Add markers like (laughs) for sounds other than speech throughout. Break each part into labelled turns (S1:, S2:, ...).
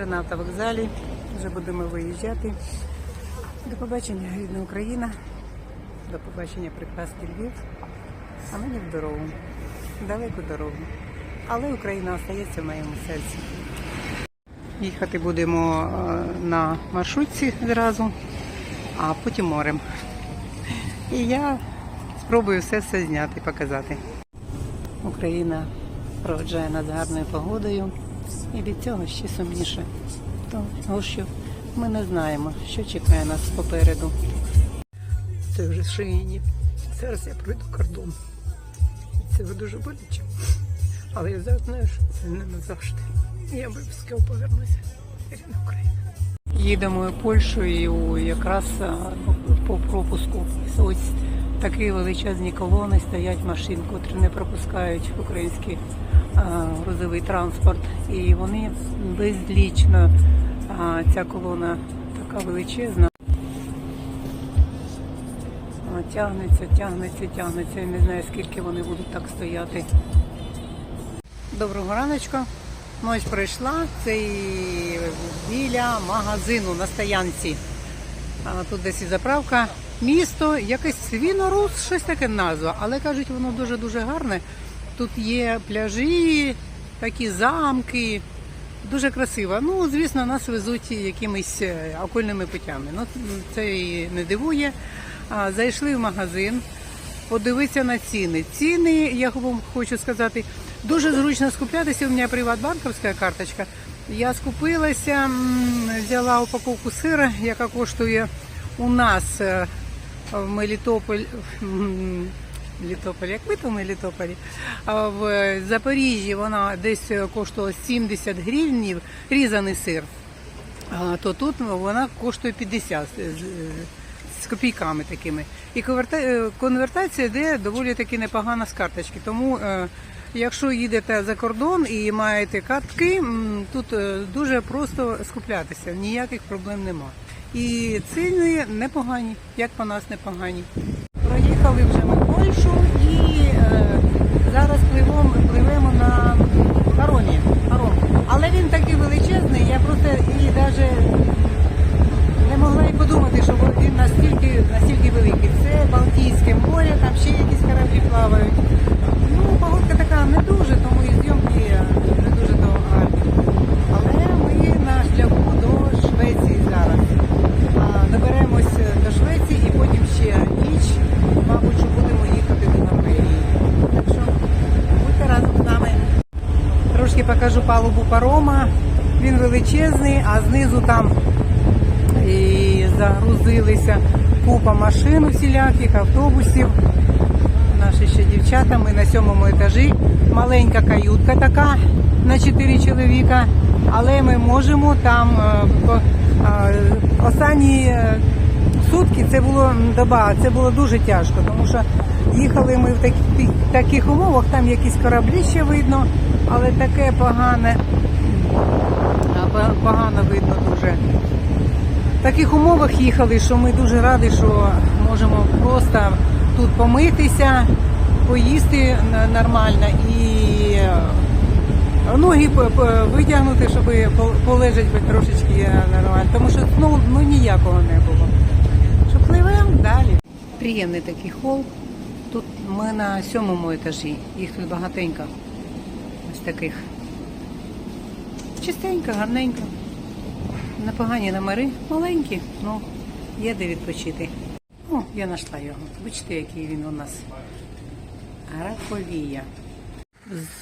S1: вже на автовокзалі, вже будемо виїжджати. До побачення, рідна Україна. До побачення, прекрасний Львів. А мені в дорогу. Далеку дорогу. Але Україна остається в моєму серці. Їхати будемо е, на маршрутці зразу, а потім морем. І я спробую все зняти, показати. Україна проведжає нас гарною погодою, і від цього ще сумніше. Тому що ми не знаємо, що чекає нас попереду. Це вже шиїні. Зараз я пройду кордон. Це дуже боляче. Але я зараз знаю, що це не назавжди. Я обов'язково повернуся. Рідна Україна. Їдемо Польщею якраз по пропуску. Ось такі величезні колони стоять машин, котрі не пропускають український а, грузовий транспорт. І вони безлічно, ця колона така величезна. Тягнеться, тягнеться, тягнеться. Я не знаю, скільки вони будуть так стояти. Доброго раночку. Ну, ось прийшла. Це біля магазину на стоянці. Тут десь і заправка. Місто, якесь Свінорус, щось таке назва. Але кажуть, воно дуже-дуже гарне. Тут є пляжі, такі замки. Дуже красиво. Ну, звісно, нас везуть якимись е, окольними путями. Ну, це і не дивує. А, зайшли в магазин, подивитися на ціни. Ціни, я вам хочу сказати, дуже зручно скуплятися. У мене приватбанківська карточка. Я скупилася, взяла упаковку сира, яка коштує у нас е, в Мелітополь. М, Мелітополь, як ми то в Мелітополі. А в Запоріжжі вона десь коштувала 70 гривнів, різаний сир. То тут вона коштує 50 з, копійками такими. І е, конвертація йде доволі таки непогана з карточки. Тому, е, якщо їдете за кордон і маєте картки, тут е, дуже просто скуплятися, ніяких проблем нема. І ціни непогані, як по нас непогані. Проїхали вже ми Польщу і е, зараз пливемо, пливемо на паромі. паром. Але він такий величезний, я просто і навіть не могла і подумати, що він настільки, настільки великий. Це Балтійське море, там ще якісь кораблі плавають. Ну, погодка така не дуже, тому і зйомки не дуже то гарні. Але ми на шляху до Швеції зараз. А, Доберемось до Швеції і потім ще ніч, мабуть, що будемо їхати до Норвегії. Так що будьте разом з нами. Трошки покажу палубу парома. Він величезний, а знизу там і загрузилися купа машин усіляких, автобусів. Наші ще дівчата, ми на сьомому етажі. Маленька каютка така на 4 чоловіка. Але ми можемо там е, е, останні е, сутки це було доба, це було дуже тяжко, тому що їхали ми в таких умовах, там якісь кораблі ще видно, але таке погане, погано видно дуже. В таких умовах їхали, що ми дуже раді, що можемо просто тут помитися, поїсти нормально і е, ноги витягнути, щоб по- полежати трошечки нормально. Тому що ну, ну ніякого не було. Що пливемо далі. Приємний такий хол. Тут ми на сьомому етажі, їх тут багатенько. Ось таких. Чистенько, гарненько. Непогані номери, маленькі, ну є де відпочити. О, я знайшла його. Бачите, який він у нас. Графовія.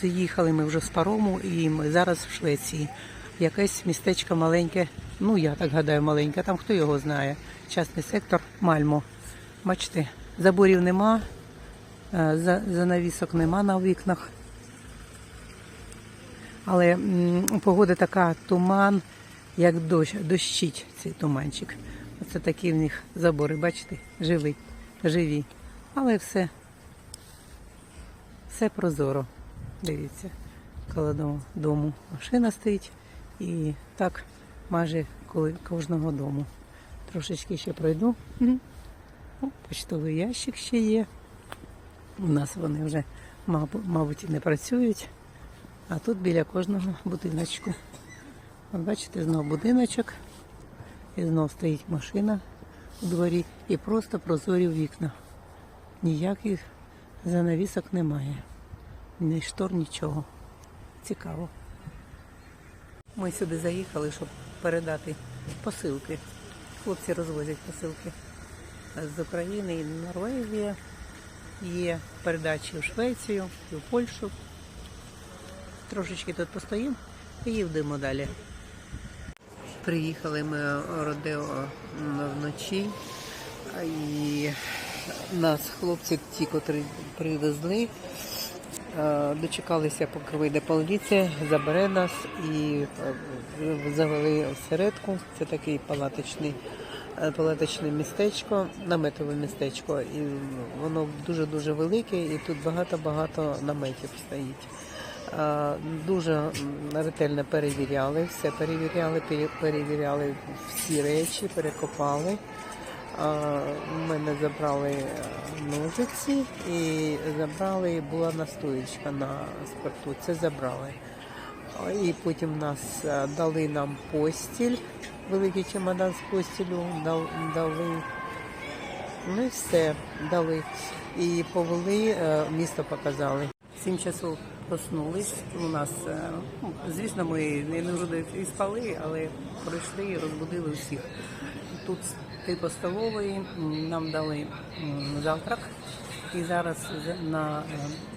S1: З'їхали ми вже з парому і ми зараз в Швеції. Якесь містечко маленьке, ну я так гадаю, маленьке, там хто його знає. Частний сектор Мальмо. Бачите, заборів нема, е, занавісок нема на вікнах. Але погода така туман, як дощ, дощить цей туманчик. Оце такі в них забори, бачите, живі, живі. Але все, все прозоро. Дивіться, коло дому, дому машина стоїть і так майже коли кожного дому. Трошечки ще пройду. О, Почтовий ящик ще є. У нас вони вже, мабуть, не працюють. А тут біля кожного будиночку От бачите, знов будиночок. І знов стоїть машина у дворі і просто прозорі вікна. Ніяких занавісок немає. Ні штор, нічого. Цікаво. Ми сюди заїхали, щоб передати посилки. Хлопці розвозять посилки з України і Норвегія. Є передачі в Швецію, і в Польщу. Трошечки тут постоїмо і їдемо далі. Приїхали ми Родео вночі, і нас хлопці, ті, котрі привезли, е, дочекалися, поки вийде поліція, забере нас і е, завели всередку. Це такий палаточний, е, палаточне містечко, наметове містечко. І воно дуже-дуже велике, і тут багато-багато наметів стоїть. Е, Дуже ретельно перевіряли, все перевіряли, перевіряли всі речі, перекопали. У мене забрали е, ножиці і забрали, була настоїчка на спирту. Це забрали. І потім нас е, дали нам постіль, великий чемодан з постілю, дали. Ну і все, дали. І повели, е, місто показали. Сім часов проснулись. У нас, е, ну, звісно, ми не дуже і спали, але прийшли і розбудили всіх. Тут типу столової нам дали завтрак. І зараз за- на,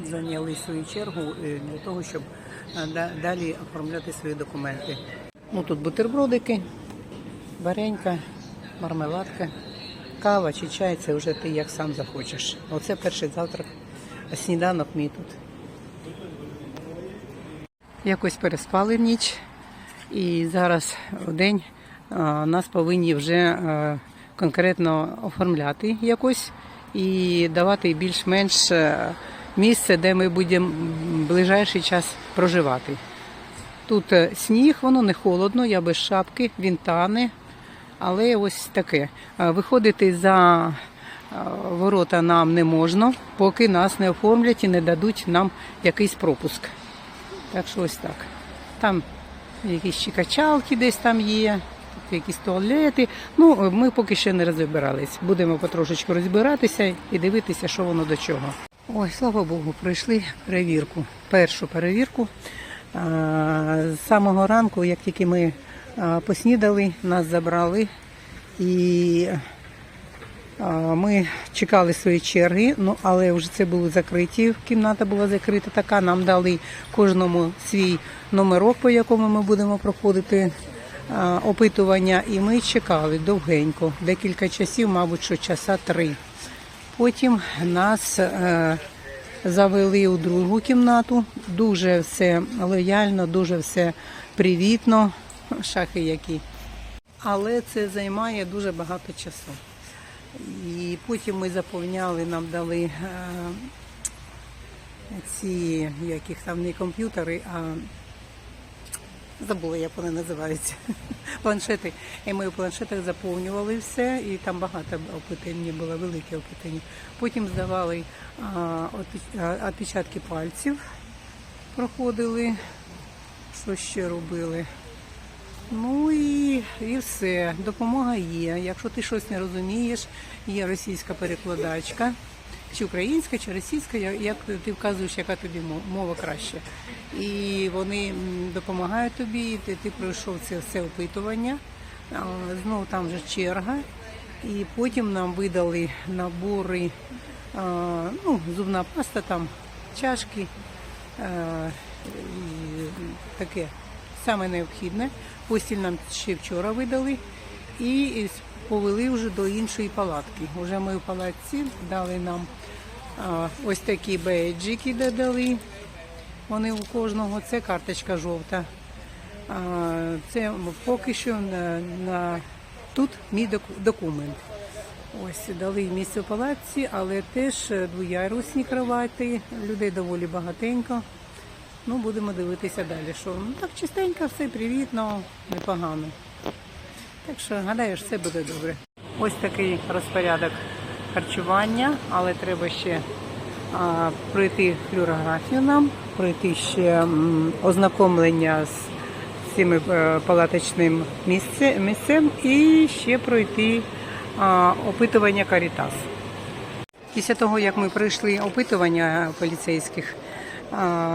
S1: е, зайняли свою чергу е, для того, щоб далі оформляти свої документи. Ну тут бутербродики, варенька, мармеладка, кава чи чай це вже ти як сам захочеш. Оце перший завтрак, сніданок мій тут. Якось переспали в ніч, і зараз в день а, нас повинні вже е, конкретно оформляти якось і давати більш-менш е, місце, де ми будемо ближайший час проживати. Тут е, сніг, воно не холодно, я без шапки, він тане, але ось таке. Е, Виходити за е, ворота нам не можна, поки нас не оформлять і не дадуть нам якийсь пропуск. Так що ось так. Там якісь ще качалки десь там є, якісь туалети. Ну, ми поки ще не розбирались. Будемо потрошечку розбиратися і дивитися, що воно до чого. Ой, слава Богу, пройшли перевірку. Першу перевірку. З самого ранку, як тільки ми поснідали, нас забрали і Ми чекали свої черги, ну але вже це були закриті. Кімната була закрита. Така нам дали кожному свій номерок, по якому ми будемо проходити опитування. І ми чекали довгенько, декілька часів, мабуть, що часа три. Потім нас е, завели у другу кімнату. Дуже все лояльно, дуже все привітно. Шахи які. Але це займає дуже багато часу. І потім ми заповняли, нам дали е, ці, як їх там не комп'ютери, а забула, як вони називаються. (laughs) Планшети. І ми в планшетах заповнювали все, і там багато опитань було, велике опитання. Потім здавали отпеча- отпечатки пальців, проходили, що ще робили. Ну і, і все. Допомога є. Якщо ти щось не розумієш, є російська перекладачка, чи українська, чи російська, як ти вказуєш, яка тобі мова краще. І вони допомагають тобі, ти, ти пройшов це все опитування. Знову там вже черга. І потім нам видали набори, ну, зубна паста, там, чашки. і таке саме необхідне. Постіль нам ще вчора видали і повели вже до іншої палатки. Уже ми в палатці дали нам а, ось такі бейджики додали. Вони у кожного, це карточка жовта. А, це поки що на, на тут мій доку- документ. Ось дали місце в палатці, але теж двоярусні кровати, людей доволі багатенько. Ну, будемо дивитися далі. Що ну так чистенько, все привітно, непогано. Так що гадаю, все буде добре. Ось такий розпорядок харчування, але треба ще а, пройти флюорографію нам, пройти ще м, ознакомлення з цим е, палаточним місце, місцем і ще пройти а, опитування Карітас. Після того, як ми пройшли опитування поліцейських,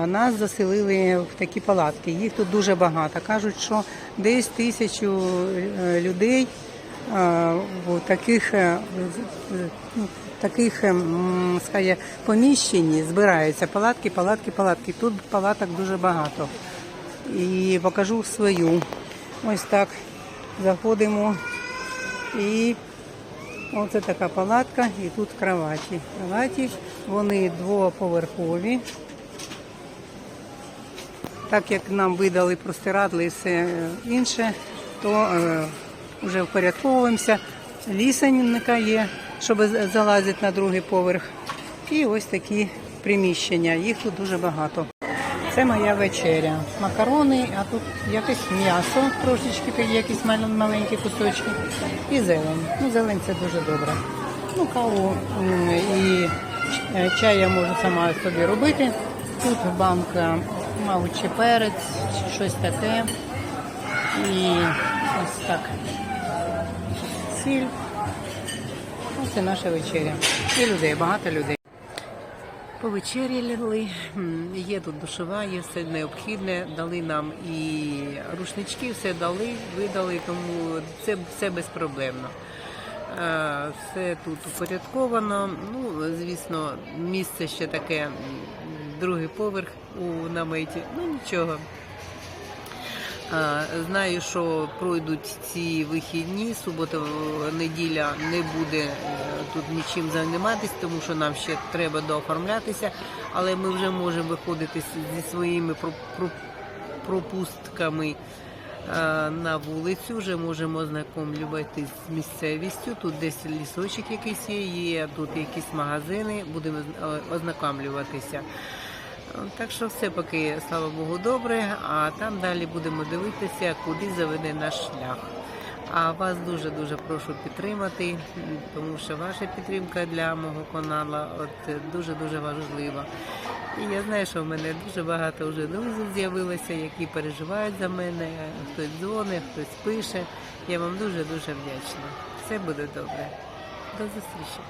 S1: нас заселили в такі палатки. Їх тут дуже багато. Кажуть, що десь тисячу е, людей в таких, е, ну, таких м, скажімо, поміщенні збираються палатки, палатки, палатки. Тут палаток дуже багато. І покажу свою. Ось так заходимо і Оце така палатка і тут кроваті. Кроваті, вони двоповерхові. Так як нам видали простирадли і все е, інше, то е, вже впорядковуємося. Лісенника є, щоб залазити на другий поверх. І ось такі приміщення. Їх тут дуже багато. Це моя вечеря. Макарони, а тут якесь м'ясо, трошечки якісь маленькі кусочки. І зелень. Ну, зелень це дуже добре. Ну, каву і е, чай я можу сама собі робити. Тут банка, мабуть, чи перець, чи щось таке. І ось так. Сіль. Ось і наша вечеря. І людей, багато людей. Повечеряли, є тут душова, є все необхідне. Дали нам і рушнички, все дали, видали, тому це все безпроблемно. Е, Все тут упорядковано. Ну, звісно, місце ще таке, другий поверх у наметі. Ну нічого. Знаю, що пройдуть ці вихідні, субота, неділя не буде е, тут нічим займатися, тому що нам ще треба дооформлятися, але ми вже можемо виходити зі своїми про- про- пропустками е, на вулицю, вже можемо ознакомлюватись з місцевістю. Тут десь лісочок якийсь є, є тут якісь магазини, будемо е, ознакомлюватися. Так що все поки, слава Богу, добре, а там далі будемо дивитися, куди заведе наш шлях. А вас дуже-дуже прошу підтримати, тому що ваша підтримка для мого каналу дуже-дуже важлива. І я знаю, що в мене дуже багато вже друзів з'явилося, які переживають за мене, хтось дзвонить, хтось пише. Я вам дуже-дуже вдячна. Все буде добре. До зустрічі.